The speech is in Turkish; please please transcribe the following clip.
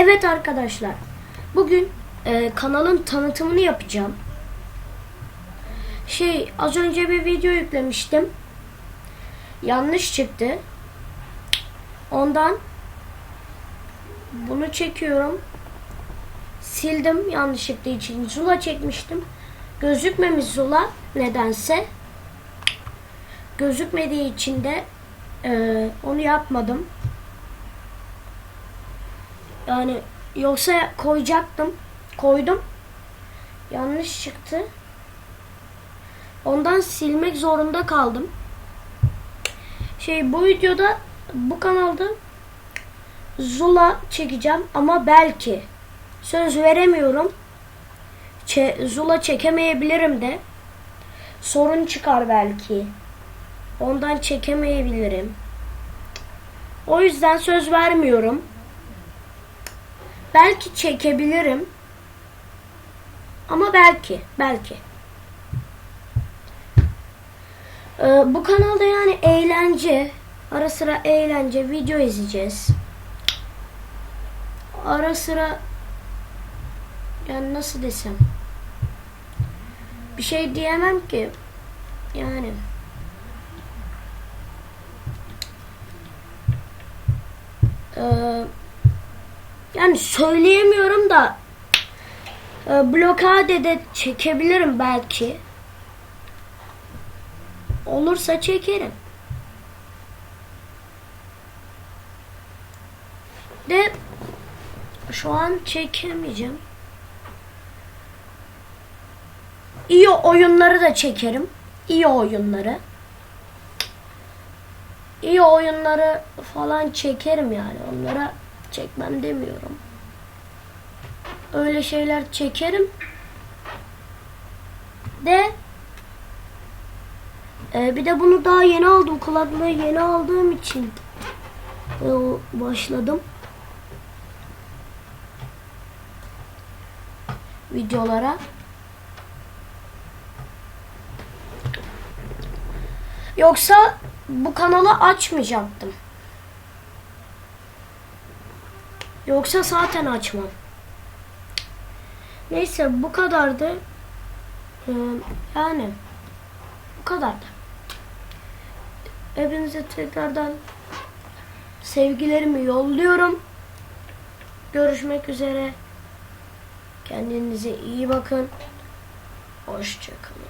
Evet arkadaşlar. Bugün e, kanalın tanıtımını yapacağım. Şey az önce bir video yüklemiştim. Yanlış çıktı. Ondan bunu çekiyorum. Sildim yanlışlıkla için. Zula çekmiştim. Gözükmemiş Zula nedense. Gözükmediği için de e, onu yapmadım. Yani yoksa koyacaktım. Koydum. Yanlış çıktı. Ondan silmek zorunda kaldım. Şey bu videoda bu kanalda Zula çekeceğim ama belki söz veremiyorum. Çe- Zula çekemeyebilirim de. Sorun çıkar belki. Ondan çekemeyebilirim. O yüzden söz vermiyorum. Belki çekebilirim. Ama belki, belki. Ee, bu kanalda yani eğlence, ara sıra eğlence video izleyeceğiz. Ara sıra yani nasıl desem bir şey diyemem ki yani Ee, yani söyleyemiyorum da e, blokade de çekebilirim belki. Olursa çekerim. De şu an çekemeyeceğim. İyi oyunları da çekerim. İyi oyunları. İyi oyunları falan çekerim yani. Onlara çekmem demiyorum. Öyle şeyler çekerim. De e, bir de bunu daha yeni aldım. Kulaklığı yeni aldığım için e, başladım. Videolara. Yoksa bu kanalı açmayacaktım. Yoksa zaten açmam. Neyse bu kadardı. Ee, yani bu kadardı. Hepinize tekrardan sevgilerimi yolluyorum. Görüşmek üzere. Kendinize iyi bakın. Hoşçakalın.